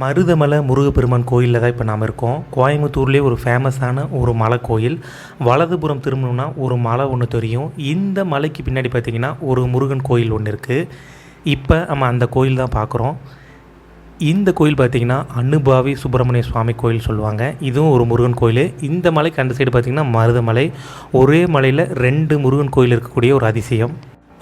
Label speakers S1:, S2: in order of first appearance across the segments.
S1: மருதமலை முருகப்பெருமான் கோயிலில் தான் இப்போ நாம் இருக்கோம். கோயம்புத்தூர்லேயே ஒரு ஃபேமஸான ஒரு மலை கோயில். வலதுபுறம் திரும்பணும்னா ஒரு மலை ஒன்று தெரியும். இந்த மலைக்கு பின்னாடி பார்த்திங்கன்னா ஒரு முருகன் கோயில் ஒன்று இருக்குது இப்போ நம்ம அந்த கோயில் தான் பார்க்குறோம் இந்த கோயில் பார்த்திங்கன்னா அனுபாவி சுப்பிரமணிய சுவாமி கோயில் சொல்லுவாங்க. இதுவும் ஒரு முருகன் கோயில். இந்த மலைக்கு அந்த சைடு பார்த்திங்கன்னா மருதமலை. ஒரே மலையில் ரெண்டு முருகன் கோயில் இருக்கக்கூடிய ஒரு அதிசயம்.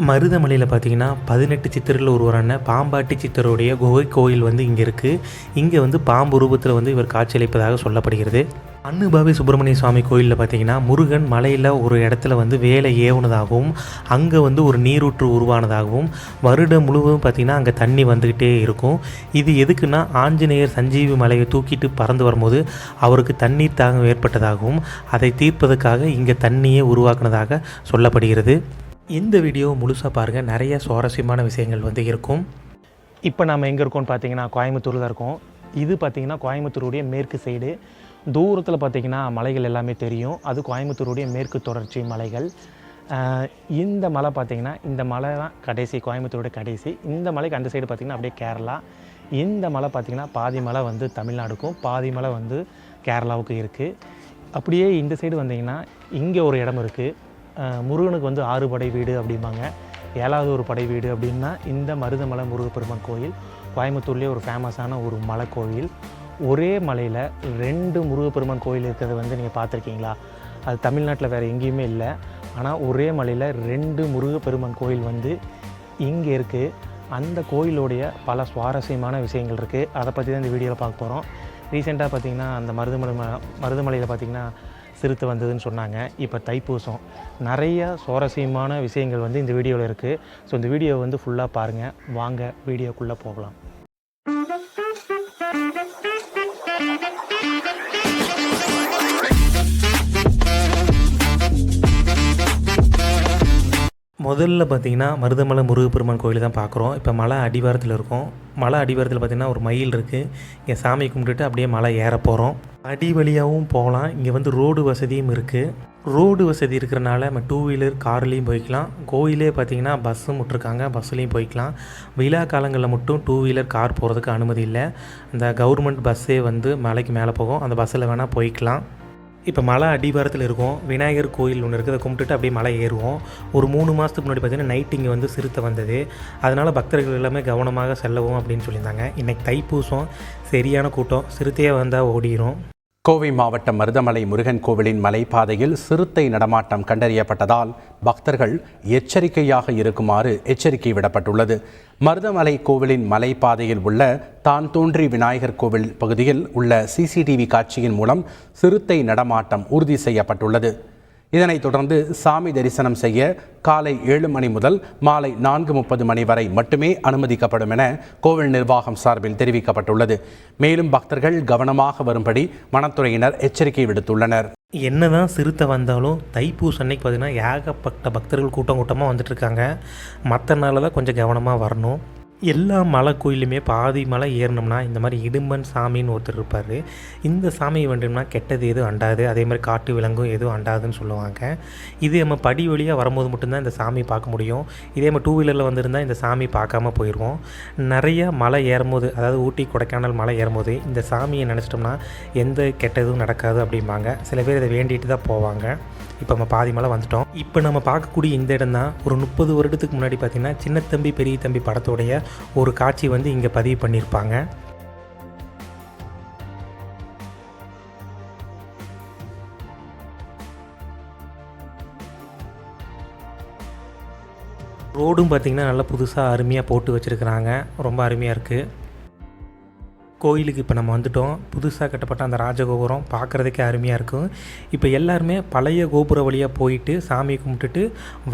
S1: மருதமலையில் பார்த்தீங்கன்னா பதினெட்டு சித்தரில் ஒருவரான பாம்பாட்டி சித்தருடைய குகை கோயில் வந்து இங்கே இருக்குது இங்கே வந்து பாம்பு ரூபத்தில் வந்து இவர் காட்சியளிப்பதாக சொல்லப்படுகிறது. அன்னுபாவி சுப்பிரமணிய சுவாமி கோயிலில் பார்த்தீங்கன்னா முருகன் மலையில் ஒரு இடத்துல வந்து வேலை ஏவுனதாகவும் அங்கே வந்து ஒரு நீரூற்று உருவானதாகவும் வருடம் முழுவதும் பார்த்திங்கன்னா அங்கே தண்ணி வந்துக்கிட்டே இருக்கும். இது எதுக்குன்னா ஆஞ்சநேயர் சஞ்சீவி மலையை தூக்கிட்டு பறந்து வரும்போது அவருக்கு தண்ணீர் தாகம் ஏற்பட்டதாகவும் அதை தீர்ப்பதற்காக இங்கே தண்ணியை உருவாக்குனதாக சொல்லப்படுகிறது. இந்த வீடியோ முழுசாக பாருங்கள் நிறைய சுவாரஸ்யமான விஷயங்கள் வந்து இருக்கும். இப்போ நம்ம எங்கே இருக்கோம்னு பார்த்தீங்கன்னா கோயம்புத்தூரில் தான் இருக்கோம். இது பார்த்திங்கன்னா கோயம்புத்தூருடைய மேற்கு சைடு தூரத்தில் பார்த்தீங்கன்னா மலைகள் எல்லாமே தெரியும். அது கோயம்புத்தூருடைய மேற்கு தொடர்ச்சி மலைகள். இந்த மலை பார்த்திங்கன்னா இந்த மலை தான் கடைசி கோயம்புத்தூருடைய கடைசி. இந்த மலைக்கு அந்த சைடு பார்த்தீங்கன்னா அப்படியே கேரளா. இந்த மலை பார்த்திங்கன்னா பாதி மலை வந்து தமிழ்நாடுக்கும் பாதி மலை வந்து கேரளாவுக்கும் இருக்குது அப்படியே இந்த சைடு வந்தீங்கன்னா இங்கே ஒரு இடம் இருக்குது முருகனுக்கு வந்து ஆறு படை வீடு அப்படிம்பாங்க. ஏழாவது ஒரு படை வீடு அப்படின்னா இந்த மருதமலை முருகப்பெருமான் கோயில் கோயம்புத்தூர்லேயே ஒரு ஃபேமஸான ஒரு மலை கோயில். ஒரே மலையில் ரெண்டு முருகப்பெருமான் கோயில் இருக்கிறது வந்து நீங்கள் பார்த்துருக்கீங்களா? அது தமிழ்நாட்டில் வேறு எங்கேயுமே இல்லை. ஆனால் ஒரே மலையில் ரெண்டு முருகப்பெருமான் கோயில் வந்து இங்கே இருக்குது அந்த கோயிலுடைய பல சுவாரஸ்யமான விஷயங்கள் இருக்குது அதை பற்றி தான் இந்த வீடியோவில் பார்க்க போகிறோம் ரீசெண்டாக பார்த்திங்கன்னா அந்த மருதமலை மருதமலையில் பார்த்தீங்கன்னா சிறுத்தை வந்ததுன்னு சொன்னாங்க. இப்போ தைப்பூசம். நிறைய சுவாரஸ்யமான விஷயங்கள் வந்து இந்த வீடியோவில் இருக்குது ஸோ இந்த வீடியோவை வந்து ஃபுல்லாக பாருங்கள் வாங்க வீடியோக்குள்ளே போகலாம். முதல்ல பார்த்தீங்கன்னா மருதமலை முருகப்பெருமான் கோயில் தான் பார்க்குறோம். இப்போ மலை அடிவாரத்தில் இருக்கோம். மலை அடிவாரத்தில் பார்த்திங்கன்னா ஒரு மயில் இருக்குது இங்கே சாமி கும்பிட்டுட்டு அப்படியே மலை ஏற போகிறோம் அடி வழியாகவும் போகலாம். இங்கே வந்து ரோடு வசதியும் இருக்குது ரோடு வசதி இருக்கிறனால நம்ம டூ வீலர் கார்லேயும் போய்க்கலாம். கோயிலே பார்த்தீங்கன்னா பஸ்ஸும் விட்ருக்காங்க பஸ்ஸுலேயும் போய்க்கலாம். விழா காலங்களில் மட்டும் டூ வீலர் கார் போகிறதுக்கு அனுமதி இல்லை. இந்த கவர்மெண்ட் பஸ்ஸே வந்து மலைக்கு மேலே போகும். அந்த பஸ்ஸில் வேணால் போய்க்கலாம். இப்போ மலை அடிவாரத்தில் இருக்கோம். விநாயகர் கோயில் ஒன்று இருக்குது. அதை கும்பிட்டுட்டு அப்படியே மலை ஏறுவோம். ஒரு மூணு மாதத்துக்கு முன்னாடி பார்த்தீங்கன்னா நைட் இங்கே வந்து சிறுத்தை வந்தது. அதனால் பக்தர்கள் எல்லாமே கவனமாக செல்லவும் அப்படின்னு சொல்லியிருந்தாங்க. இன்றைக்கி தைப்பூசம் சரியான கூட்டம். சிறுத்தையே வந்தால் ஓடிரும்.
S2: கோவை மாவட்டம் மருதமலை முருகன் கோவிலின் மலைப்பாதையில் சிறுத்தை நடமாட்டம் கண்டறியப்பட்டதால் பக்தர்கள் எச்சரிக்கையாக இருக்குமாறு எச்சரிக்கை விடப்பட்டுள்ளது. மருதமலை கோவிலின் மலைப்பாதையில் உள்ள தான் தோன்றி விநாயகர் கோவில் பகுதியில் உள்ள சிசிடிவி காட்சியின் மூலம் சிறுத்தை நடமாட்டம் உறுதி செய்யப்பட்டுள்ளது. இதனைத் தொடர்ந்து சாமி தரிசனம் செய்ய காலை ஏழு மணி முதல் மாலை நான்கு முப்பது மணி வரை மட்டுமே அனுமதிக்கப்படும் என கோவில் நிர்வாகம் சார்பில் தெரிவிக்கப்பட்டுள்ளது. மேலும் பக்தர்கள் கவனமாக வரும்படி வனத்துறையினர் எச்சரிக்கை விடுத்துள்ளனர்.
S1: என்னதான் சிறுத்தை வந்தாலும் தைப்பூசம் அன்னைக்கு பார்த்தீங்கன்னா ஏகப்பட்ட பக்தர்கள் கூட்டம் கூட்டமாக வந்துட்டு இருக்காங்க. மற்ற நாளில் தான் கொஞ்சம் கவனமாக வரணும். எல்லா மலை கோயிலுமே பாதி மலை ஏறினோம்னா இந்த மாதிரி இடும்பன் சாமின்னு ஒருத்தர் இருப்பார். இந்த சாமியை வேண்டும்னா கெட்டது எதுவும் அண்டாது. அதே மாதிரி காட்டு விலங்கும் எதுவும் அண்டாதுன்னு சொல்லுவாங்க. இது நம்ம படி வழியாக வரும்போது மட்டும்தான் இந்த சாமி பார்க்க முடியும். இதே நம்ம டூ வீலரில் வந்திருந்தால் இந்த சாமி பார்க்காம போயிடுவோம் நிறைய மலை ஏறும்போது அதாவது ஊட்டி கொடைக்கானல் மலை ஏறும்போது இந்த சாமியை நினச்சிட்டோம்னா எந்த கெட்டதும் நடக்காது அப்படிம்பாங்க. சில பேர் இதை வேண்டிட்டு தான் போவாங்க. இப்போ நம்ம பாதி மலை வந்துட்டோம். இப்போ நம்ம பார்க்கக்கூடிய இந்த இடம் தான் ஒரு முப்பது வருடத்துக்கு முன்னாடி பார்த்திங்கன்னா சின்ன தம்பி பெரிய தம்பி படத்தோடைய ஒரு காட்சி வந்து இங்கே பதிவு பண்ணியிருப்பாங்க ரோடும் பார்த்திங்கன்னா நல்லா புதுசாக அருமையாக போட்டு வச்சுருக்குறாங்க. ரொம்ப அருமையாக இருக்குது கோயிலுக்கு இப்போ நம்ம வந்துட்டோம். புதுசாக கட்டப்பட்ட அந்த ராஜகோபுரம் பார்க்குறதுக்கே அருமையாக இருக்கும். இப்போ எல்லாருமே பழைய கோபுர வழியாக போயிட்டு சாமி கும்பிட்டுட்டு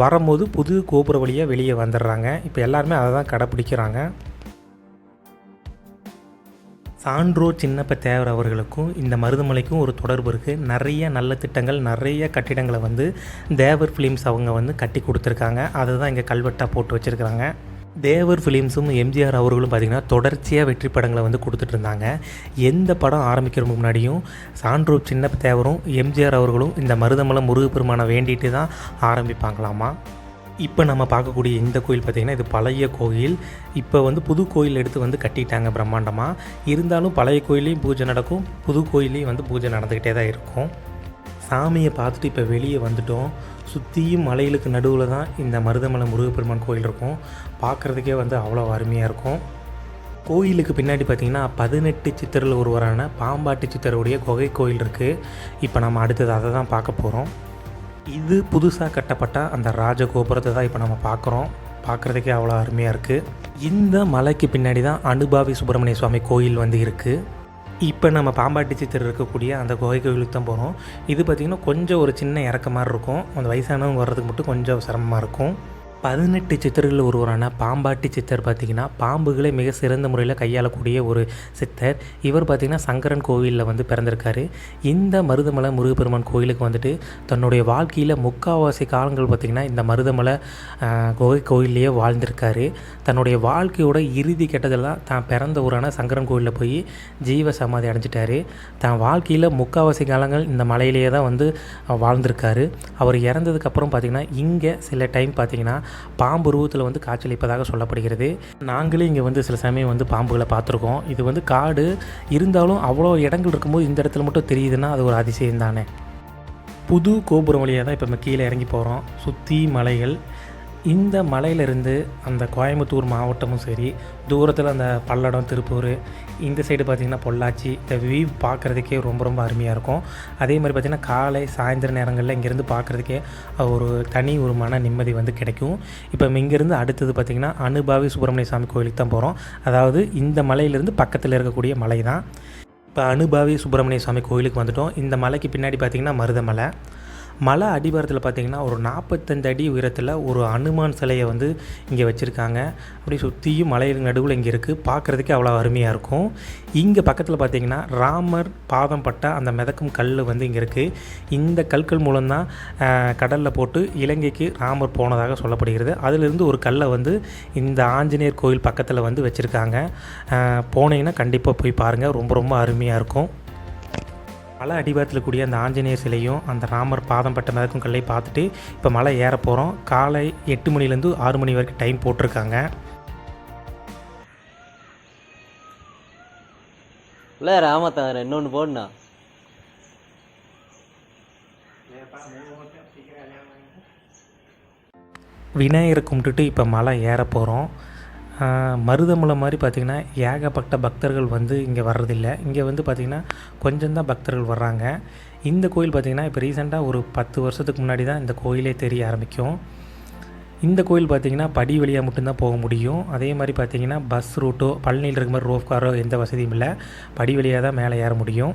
S1: வரும்போது புது கோபுர வழியாக வெளியே வந்துடுறாங்க. இப்போ எல்லாருமே அதை தான் கடைப்பிடிக்கிறாங்க. சான்றோ சின்னப்ப தேவர் அவர்களுக்கும் இந்த மருதமலைக்கும் ஒரு தொடர்பு இருக்குது நிறைய நல்ல திட்டங்கள் நிறைய கட்டிடங்களை வந்து தேவர் ஃபிலிம்ஸ் அவங்க வந்து கட்டி கொடுத்துருக்காங்க. அதை தான் இங்கே கல்வெட்டாக போட்டு வச்சுருக்காங்க தேவர் ஃபிலிம்ஸும் எம்ஜிஆர் அவர்களும் பார்த்திங்கன்னா தொடர்ச்சியாக வெற்றி படங்களை வந்து கொடுத்துட்டு இருந்தாங்க. எந்த படம் ஆரம்பிக்கிறதுக்கு முன்னாடியும் சான்றோ சின்ன தேவரும் எம்ஜிஆர் அவர்களும் இந்த மருதமலை முருகப்பெருமானை வேண்டிட்டு தான் ஆரம்பிப்பாங்களாமா? இப்போ நம்ம பார்க்கக்கூடிய இந்த கோயில் பார்த்திங்கன்னா இது பழைய கோயில். இப்போ வந்து புது கோயில் எடுத்து வந்து கட்டிட்டாங்க பிரம்மாண்டமாக இருந்தாலும் பழைய கோயிலையும் பூஜை நடக்கும் புது கோயிலையும் வந்து பூஜை நடந்துக்கிட்டே தான் இருக்கும். சாமியை பார்த்துட்டு இப்போ வெளியே வந்துட்டோம். சுற்றியும் மலைகளுக்கு நடுவில் தான் இந்த மருதமலை முருகப்பெருமான் கோயில் இருக்கும். பார்க்குறதுக்கே வந்து அவ்வளோ அருமையாக இருக்கும். கோயிலுக்கு பின்னாடி பார்த்திங்கன்னா பதினெட்டு சித்தரில் ஒருவரான பாம்பாட்டி சித்தருடைய குகை கோயில் இருக்குது இப்போ நம்ம அடுத்தது அதை தான் பார்க்க போகிறோம் இது புதுசாக கட்டப்பட்ட அந்த ராஜகோபுரத்தை தான் இப்போ நம்ம பார்க்குறோம். பார்க்குறதுக்கே அவ்வளோ அருமையாக இருக்குது இந்த மலைக்கு பின்னாடி தான் அனுபாவி சுப்பிரமணிய சுவாமி கோயில் வந்து இருக்குது இப்போ நம்ம பாம்பாட்டி சித்தர் இருக்கக்கூடிய அந்த குகை கோயிலுக்கு தான் போகிறோம் இது பார்த்திங்கன்னா கொஞ்சம் ஒரு சின்ன இறக்க மாதிரி இருக்கும். அந்த வயசானவங்க வர்றதுக்கு மட்டும் கொஞ்சம் சிரமமாக இருக்கும். பதினெட்டு சித்தர்கள் ஒருவரான பாம்பாட்டி சித்தர் பார்த்திங்கன்னா பாம்புகளை மிக சிறந்த முறையில் கையாளக்கூடிய ஒரு சித்தர். இவர் பார்த்திங்கன்னா சங்கரன் கோவிலில் வந்து பிறந்திருக்காரு. இந்த மருதமலை முருகப்பெருமான் கோயிலுக்கு வந்துட்டு தன்னுடைய வாழ்க்கையில் முக்காவாசி காலங்கள் பார்த்திங்கன்னா இந்த மருதமலை ஆஹ், குகை கோயிலையே வாழ்ந்திருக்காரு. தன்னுடைய வாழ்க்கையோட இறுதி கட்டதெல்லாம் தான் பிறந்த ஊரான சங்கரன் கோயிலில் போய் ஜீவ சமாதி அடைஞ்சிட்டாரு. தான் வாழ்க்கையில் முக்காவாசி காலங்கள் இந்த மலையிலேயே தான் வந்து வாழ்ந்திருக்காரு. அவர் இறந்ததுக்கப்புறம் பார்த்திங்கன்னா இங்கே சில டைம் பார்த்திங்கன்னா பாம்பு உருவத்தில் வந்து காட்சியளிப்பதாக சொல்லப்படுகிறது. நாங்களே இங்கே வந்து சில சமயம் வந்து பாம்புகளை பார்த்துருக்கோம். இது வந்து காடு. இருந்தாலும் அவ்வளோ இடங்கள் இருக்கும்போது இந்த இடத்துல மட்டும் தெரியுதுன்னா அது ஒரு அதிசயம் தானே புது கோபுரம் வழியாக தான் இப்போ நம்ம கீழே இறங்கி போகிறோம் சுற்றி மலைகள். இந்த மலையிலிருந்து அந்த கோயம்புத்தூர் மாவட்டமும் சரி தூரத்தில் அந்த பல்லடம் திருப்பூர் இந்த சைடு பார்த்திங்கன்னா பொள்ளாச்சி இந்த வியூ பார்க்குறதுக்கே ரொம்ப ரொம்ப அருமையாக இருக்கும். அதே மாதிரி பார்த்திங்கன்னா காலை சாயந்தர நேரங்களில் இங்கேருந்து பார்க்குறதுக்கே ஒரு தனி ஒரு மன நிம்மதி வந்து கிடைக்கும். இப்போ இங்கேருந்து அடுத்தது பார்த்திங்கன்னா அனுபாவி சுப்பிரமணிய சாமி கோயிலுக்கு தான் போகிறோம் அதாவது இந்த மலையிலேருந்து பக்கத்தில் இருக்கக்கூடிய மலை தான் இப்போ அனுபாவி சுப்பிரமணிய சுவாமி கோயிலுக்கு வந்துட்டோம். இந்த மலைக்கு பின்னாடி பார்த்திங்கன்னா மருதமலை. மலை அடிவாரத்தில் பார்த்திங்கன்னா ஒரு நாற்பத்தஞ்சு அடி உயரத்தில் ஒரு அனுமான் சிலையை வந்து இங்கே வச்சுருக்காங்க. அப்படி சுற்றியும் மலையின் நடுவில் இங்கே இருக்குது பார்க்குறதுக்கே அவ்வளோ அருமையாக இருக்கும். இங்கே பக்கத்தில் பார்த்திங்கன்னா ராமர் பாதம் பட்ட அந்த மிதக்கும் கல் வந்து இங்கே இருக்குது இந்த கற்கள் மூலம்தான் கடலில் போட்டு இலங்கைக்கு ராமர் போனதாக சொல்லப்படுகிறது. அதிலிருந்து ஒரு கல்லை வந்து இந்த ஆஞ்சநேயர் கோயில் பக்கத்தில் வந்து வச்சுருக்காங்க. போனீங்கன்னா கண்டிப்பாக போய் பாருங்கள் ரொம்ப ரொம்ப அருமையாக இருக்கும். மலை அடிவாரத்தில் கூடிய அந்த ஆஞ்சநேயர் சிலையும் அந்த ராமர் பாதம் பட்ட மிதக்கும் கல்லை பார்த்துட்டு இப்போ மலை ஏற போகிறோம் காலை எட்டு மணிலேருந்து ஆறு மணி வரைக்கும் டைம் போட்டிருக்காங்க.
S3: இல்லை ராமத்தாங்க இன்னொன்று போடணா
S1: விநாயகரை கும்பிட்டுட்டு இப்போ மலை ஏற போகிறோம் மருதமலை மாதிரி பார்த்திங்கன்னா ஏகப்பட்ட பக்தர்கள் வந்து இங்கே வர்றதில்ல. இங்கே வந்து பார்த்திங்கன்னா கொஞ்சம்தான் பக்தர்கள் வர்றாங்க. இந்த கோயில் பார்த்திங்கன்னா இப்போ ரீசெண்டாக ஒரு பத்து வருஷத்துக்கு முன்னாடி தான் இந்த கோயிலே தெரிய ஆரம்பிக்கும். இந்த கோயில் பார்த்திங்கன்னா படி வழியாக மட்டும்தான் போக முடியும். அதே மாதிரி பார்த்திங்கன்னா பஸ் ரூட்டோ பழனியில் இருக்க மாதிரி ரோஃப் காரோ எந்த வசதியும் இல்லை. படி வழியாக தான் மேலே ஏற முடியும்.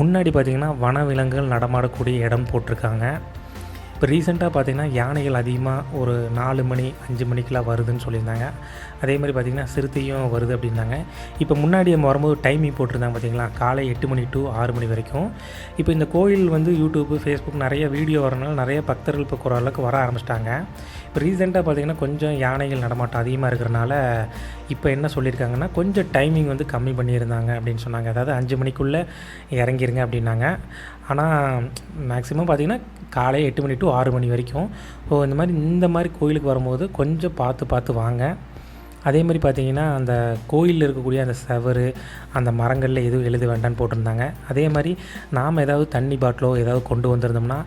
S1: முன்னாடி பார்த்திங்கன்னா வனவிலங்குகள் நடமாடக்கூடிய இடம் போட்டிருக்காங்க. இப்போ ரீசெண்டாக பார்த்தீங்கன்னா யானைகள் அதிகமாக ஒரு நாலு மணி அஞ்சு மணிக்கெலாம் வருதுன்னு சொல்லியிருந்தாங்க. அதே மாதிரி பார்த்திங்கன்னா சிறுத்தையும் வருது அப்படின்னாங்க. இப்போ முன்னாடி நம்ம வரும்போது டைமிங் போட்டிருந்தாங்க பார்த்தீங்களா? காலை எட்டு மணி டு ஆறு மணி வரைக்கும். இப்போ இந்த கோயில் வந்து யூடியூப்பு ஃபேஸ்புக் நிறைய வீடியோ வரனால நிறைய பக்தர்கள் இப்போ ஓரளவுக்கு வர ஆரம்பிச்சிட்டாங்க. இப்போ ரீசெண்டாக பார்த்திங்கன்னா கொஞ்சம் யானைகள் நடமாட்டம் அதிகமாக இருக்கிறனால இப்போ என்ன சொல்லியிருக்காங்கன்னா கொஞ்சம் டைமிங் வந்து கம்மி பண்ணியிருந்தாங்க அப்படின்னு சொன்னாங்க. அதாவது அஞ்சு மணிக்குள்ளே இறங்கிருங்க அப்படின்னாங்க. ஆனால் மேக்ஸிமம் பார்த்திங்கன்னா காலை எட்டு மணி டு ஆறு மணி வரைக்கும். ஸோ இந்த மாதிரி இந்த மாதிரி கோயிலுக்கு வரும்போது கொஞ்சம் பார்த்து பார்த்து வாங்க. அதே மாதிரி பார்த்தீங்கன்னா அந்த கோயிலில் இருக்கக்கூடிய அந்த செவரு அந்த மரங்களில் எதுவும் எழுத வேண்டாம்னு போட்டிருந்தாங்க. அதே மாதிரி நாம் ஏதாவது தண்ணி பாட்டிலோ ஏதாவது கொண்டு வந்திருந்தோம்னா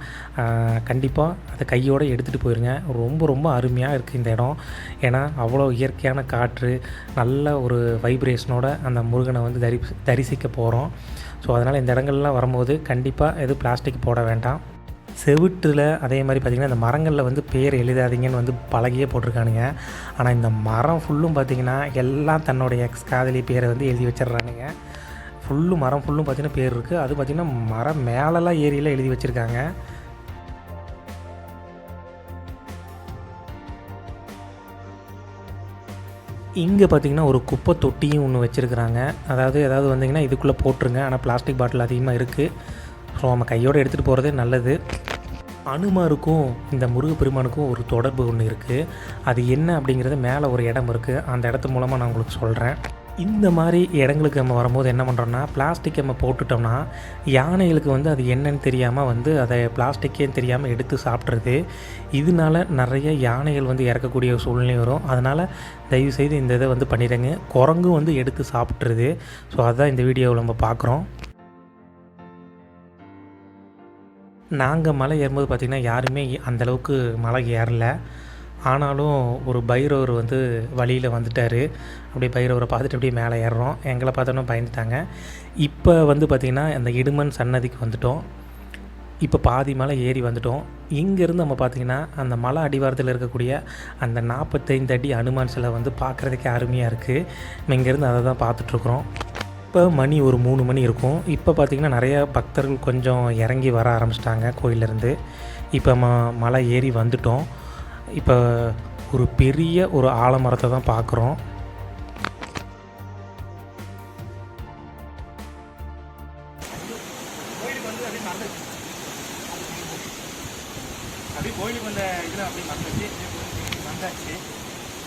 S1: கண்டிப்பாக அதை கையோடு எடுத்துகிட்டு போயிருங்க. ரொம்ப ரொம்ப அருமையாக இருக்குது இந்த இடம். ஏன்னா அவ்வளோ இயற்கையான காற்று நல்ல ஒரு வைப்ரேஷனோட அந்த முருகனை வந்து தரி தரிசிக்க போகிறோம் ஸோ அதனால் இந்த இடங்கள்லாம் வரும்போது கண்டிப்பாக எதுவும் பிளாஸ்டிக் போட வேண்டாம். செவிட்டில் அதே மாதிரி பார்த்திங்கன்னா இந்த மரங்களில் வந்து பேர் எழுதாதீங்கன்னு வந்து பழகியே போட்டிருக்கானுங்க. ஆனால் இந்த மரம் ஃபுல்லும் பார்த்திங்கன்னா எல்லாம் தன்னுடைய எக்ஸ் காதலி பேரை வந்து எழுதி வச்சிடுறானுங்க. ஃபுல்லும் மரம் ஃபுல்லும் பார்த்திங்கன்னா பேர் இருக்குது அது பார்த்திங்கன்னா மரம் மேலெல்லாம் ஏரியில் எழுதி வச்சுருக்காங்க. இங்கே பார்த்தீங்கன்னா ஒரு குப்பை தொட்டியும் ஒன்று வச்சுருக்குறாங்க. அதாவது ஏதாவது வந்தீங்கன்னா இதுக்குள்ளே போட்டுருங்க. ஆனால் பிளாஸ்டிக் பாட்டில் அதிகமாக இருக்குது ஸோ நம்ம கையோடு எடுத்துகிட்டு போகிறதே நல்லது. அனுமாருக்கும் இந்த முருகப்பெருமானுக்கும் ஒரு தொடர்பு ஒன்று இருக்குது அது என்ன அப்படிங்கிறது மேலே ஒரு இடம் இருக்குது அந்த இடத்து மூலமாக நான் உங்களுக்கு சொல்கிறேன் இந்த மாதிரி இடங்களுக்கு நம்ம வரும்போது என்ன பண்ணுறோம்னா பிளாஸ்டிக் நம்ம போட்டுட்டோம்னா யானைகளுக்கு வந்து அது என்னன்னு தெரியாமல் வந்து அதை பிளாஸ்டிக்கே தெரியாமல் எடுத்து சாப்பிட்றது. இதனால நிறைய யானைகள் வந்து இறக்கக்கூடிய சூழ்நிலை வரும். அதனால் தயவுசெய்து இந்த இதை வந்து பண்ணிடுங்க. குரங்கும் வந்து எடுத்து சாப்பிட்றது. ஸோ அதுதான் இந்த வீடியோவில் நம்ம பார்க்குறோம். நாங்கள் மலை ஏறும்போது பார்த்திங்கன்னா யாருமே அந்தளவுக்கு மலை ஏறல. ஆனாலும் ஒரு பைரவர் வந்து வழியில் வந்துட்டார். அப்படியே பைரவரை பார்த்துட்டு அப்படியே மேலே ஏறுறோம். எங்களை பார்த்தோன்னா பயந்துட்டாங்க. இப்போ வந்து பார்த்திங்கன்னா அந்த இடுமன் சன்னதிக்கு வந்துட்டோம். இப்போ பாதி மலை ஏறி வந்துட்டோம். இங்கேருந்து நம்ம பார்த்திங்கன்னா அந்த மலை அடிவாரத்தில் இருக்கக்கூடிய அந்த நாற்பத்தைந்து அடி அனுமான் சிலை வந்து பார்க்குறதுக்கே அருமையாக இருக்குது நம்ம இங்கேருந்து அதை தான் பார்த்துட்ருக்குறோம் இப்போ மணி ஒரு மூணு மணி இருக்கும். இப்போ பார்த்திங்கன்னா நிறைய பக்தர்கள் கொஞ்சம் இறங்கி வர ஆரம்பிச்சிட்டாங்க கோயிலேருந்து இப்போ ம மலை ஏறி வந்துட்டோம். இப்போ ஒரு பெரிய ஒரு ஆலமரத்தை தான் பார்க்குறோம்.
S4: அப்படியே கோயிலுக்கு வந்த இதில் அப்படியே மறந்துச்சு வந்தாச்சு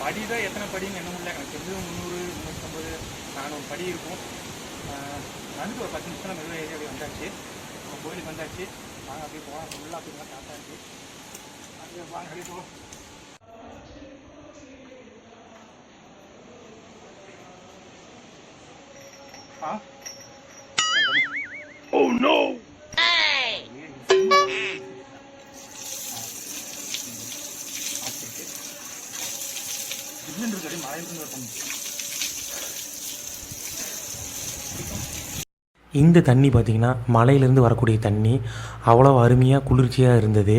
S4: படி தான் எத்தனை படின்னு என்ன முடியல. எனக்கு தெரிஞ்சது முந்நூறு முந்நூற்றம்பது நானூறு படி இருக்கும். ஆஹ் வந்து ஒரு பத்து நிமிஷம் மெதுவாக ஏறி அப்படியே வந்தாச்சு. நம்ம கோயிலுக்கு வந்தாச்சு. வாங்க அப்படியே போகலாம். ஃபுல்லாக அப்படியே காத்தாச்சு அப்படியே வாங்க அப்படியே போ. Huh? Oh no! Hey!
S1: இந்த தண்ணி பார்த்திங்கன்னா மலையிலேருந்து வரக்கூடிய தண்ணி அவ்வளோ அருமையாக குளிர்ச்சியாக இருந்தது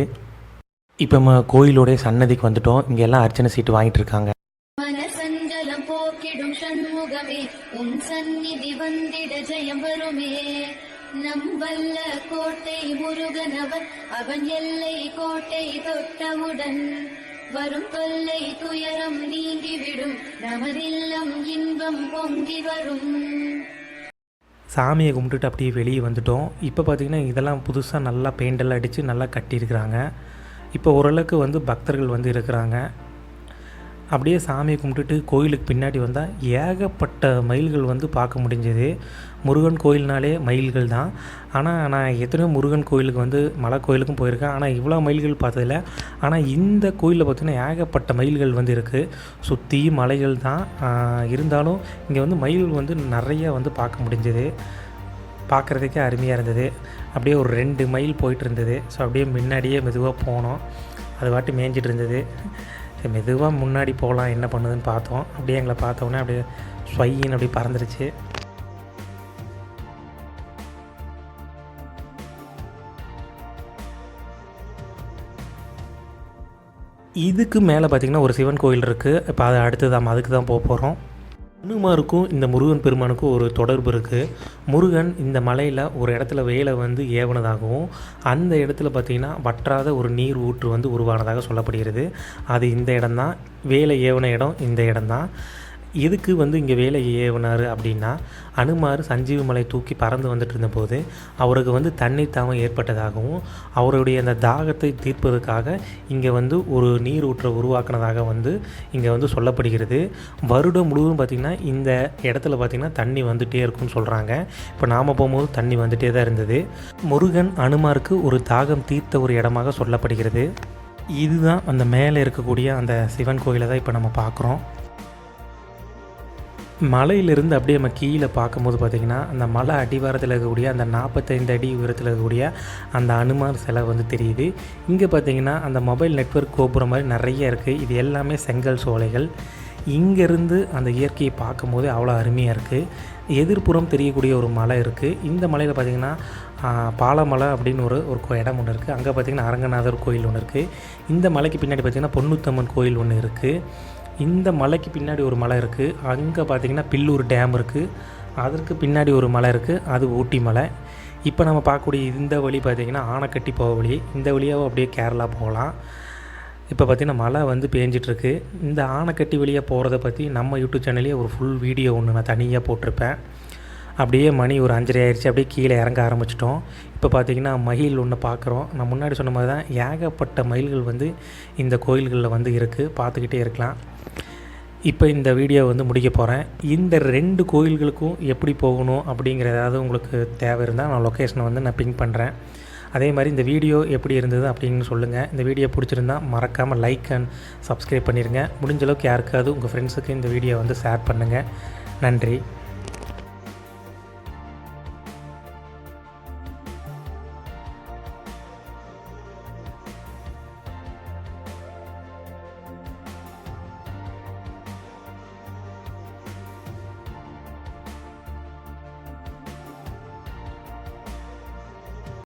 S1: இப்போ நம்ம கோயிலோடைய சன்னதிக்கு வந்துட்டோம் இங்கே எல்லாம் அர்ச்சனை சீட்டு வாங்கிட்டு இருக்காங்க
S5: நம் வல்ல கோட்டை முருகனவர் அவன் எல்லை கோட்டை தொட்டவுடன் வரும் தொல்லை துயரம் நீங்கிவிடும். நமதில்லம் இன்பம் பொங்கி வரும்.
S1: சாமியை கும்பிட்டுட்டு அப்படியே வெளியே வந்துட்டோம். இப்போ பார்த்திங்கன்னா இதெல்லாம் புதுசாக நல்லா பெயிண்டெல்லாம் அடித்து நல்லா கட்டியிருக்கிறாங்க. இப்போ ஓரளவுக்கு வந்து பக்தர்கள் வந்து இருக்கிறாங்க. அப்படியே சாமியை கும்பிட்டுட்டு கோயிலுக்கு பின்னாடி வந்தால் ஏகப்பட்ட மயில்கள் வந்து பார்க்க முடிஞ்சது. முருகன் கோயில்னாலே மயில்கள் தான். ஆனால் நான் எத்தனையோ முருகன் கோயிலுக்கு வந்து மலை கோயிலுக்கும் போயிருக்கேன். ஆனால் இவ்வளோ மயில்கள் பார்த்ததில்ல. ஆனால் இந்த கோயிலில் பார்த்திங்கன்னா ஏகப்பட்ட மயில்கள் வந்து இருக்குது சுற்றி மலைகள் தான். இருந்தாலும் இங்கே வந்து மயில் வந்து நிறைய வந்து பார்க்க முடிஞ்சது. பார்க்குறதுக்கே அருமையாக இருந்தது. அப்படியே ஒரு ரெண்டு மைல் போயிட்டு இருந்தது. ஸோ அப்படியே முன்னாடியே மெதுவாக போனோம். அது வாட்டி மேய்ஞ்சிட்டு இருந்தது. மெதுவாக முன்னாடி போகலாம் என்ன பண்ணுதுன்னு பார்த்தோம். அப்படியே எங்களை பார்த்தோன்னே அப்படியே ஸ்வையின்னு அப்படியே பறந்துருச்சு. இதுக்கு மேலே பார்த்திங்கன்னா ஒரு சிவன் கோயில் இருக்குது இப்போ அதை அடுத்து தான் அதுக்கு தான் போக போகிறோம் ஹனுமாருக்கும் இந்த முருகன் பெருமானுக்கும் ஒரு தொடர்பு இருக்குது முருகன் இந்த மலையில் ஒரு இடத்துல வேலை வந்து ஏவனதாகவும் அந்த இடத்துல பார்த்திங்கன்னா வற்றாத ஒரு நீர் ஊற்று வந்து உருவானதாக சொல்லப்படுகிறது. அது இந்த இடம்தான். வேலை ஏவன இடம் இந்த இடம்தான். எதுக்கு வந்து இங்கே வேலை ஏவினார் அப்படின்னா அனுமார் சஞ்சீவி மலை தூக்கி பறந்து வந்துட்டு இருந்தபோது அவருக்கு வந்து தண்ணீர் தாகம் ஏற்பட்டதாகவும் அவருடைய அந்த தாகத்தை தீர்ப்பதற்காக இங்கே வந்து ஒரு நீர் ஊற்றை உருவாக்குனதாக வந்து இங்கே வந்து சொல்லப்படுகிறது. வருடம் முழுவதும் பார்த்திங்கன்னா இந்த இடத்துல பார்த்திங்கன்னா தண்ணி வந்துகிட்டே இருக்கும்னு சொல்கிறாங்க இப்போ நாம் போகும்போது தண்ணி வந்துகிட்டே தான் இருந்தது. முருகன் அனுமாருக்கு ஒரு தாகம் தீர்த்த ஒரு இடமாக சொல்லப்படுகிறது. இதுதான் அந்த மேலே இருக்கக்கூடிய அந்த சிவன் கோயிலை தான் இப்போ நம்ம பார்க்குறோம் மலையிலிருந்து அப்படியே நம்ம கீழே பார்க்கும்போது பார்த்திங்கன்னா அந்த மலை அடிவாரத்தில் இருக்கக்கூடிய அந்த நாற்பத்தைந்து அடி உயரத்தில் இருக்கக்கூடிய அந்த அனுமார் சிலை வந்து தெரியுது. இங்கே பார்த்திங்கன்னா அந்த மொபைல் நெட்வொர்க் கோபுரம் மாதிரி நிறைய இருக்குது இது எல்லாமே செங்கல் சோலைகள். இங்கேருந்து அந்த இயற்கையை பார்க்கும்போது அவ்வளோ அருமையாக இருக்குது எதிர்ப்புறம் தெரியக்கூடிய ஒரு மலை இருக்குது இந்த மலையில் பார்த்திங்கன்னா பாலமலை அப்படின்னு ஒரு ஒரு கோ- இடம் ஒன்று இருக்குது அங்கே பார்த்திங்கன்னா அரங்கநாதர் கோயில் ஒன்று இருக்குது இந்த மலைக்கு பின்னாடி பார்த்திங்கன்னா பொன்னுத்தம்மன் கோயில் ஒன்று இருக்குது இந்த மலைக்கு பின்னாடி ஒரு மலை இருக்குது அங்கே பார்த்திங்கன்னா பில்லூர் டேம் இருக்குது அதற்கு பின்னாடி ஒரு மலை இருக்குது அது ஊட்டி மலை. இப்போ நம்ம பார்க்கக்கூடிய இந்த வழி பார்த்திங்கன்னா ஆனைக்கட்டி போக வழி. இந்த வழியாகவும் அப்படியே கேரளா போகலாம். இப்போ பார்த்திங்கன்னா மழை வந்து பேஞ்சிட்ருக்கு. இந்த ஆனைக்கட்டி வழியாக போகிறத பற்றி நம்ம யூடியூப் சேனல்லே ஒரு ஃபுல் வீடியோ ஒன்று நான் தனியாக போட்டிருப்பேன். அப்படியே மணி ஒரு அஞ்சரை ஆயிடுச்சு அப்படியே கீழே இறங்க ஆரம்பிச்சிட்டோம். இப்போ பார்த்தீங்கன்னா மயில் ஒன்று பார்க்குறோம். நான் முன்னாடி சொன்ன மாதிரி தான் ஏகப்பட்ட மயில்கள் வந்து இந்த கோயில்களில் வந்து இருக்குது பார்த்துக்கிட்டே இருக்கலாம். இப்போ இந்த வீடியோ வந்து முடிக்க போகிறேன் இந்த ரெண்டு கோயில்களுக்கும் எப்படி போகணும் அப்படிங்கிற ஏதாவது உங்களுக்கு தேவை இருந்தால் நான் லொக்கேஷனை வந்து நான் பிங்க் பண்ணுறேன் அதே மாதிரி இந்த வீடியோ எப்படி இருந்தது அப்படின்னு சொல்லுங்கள் இந்த வீடியோ பிடிச்சிருந்தா மறக்காமல் லைக் அண்ட் சப்ஸ்கிரைப் பண்ணிடுங்க முடிஞ்சளவுக்கு யாருக்காவது உங்கள் ஃப்ரெண்ட்ஸுக்கு இந்த வீடியோ வந்து ஷேர் பண்ணுங்கள் நன்றி.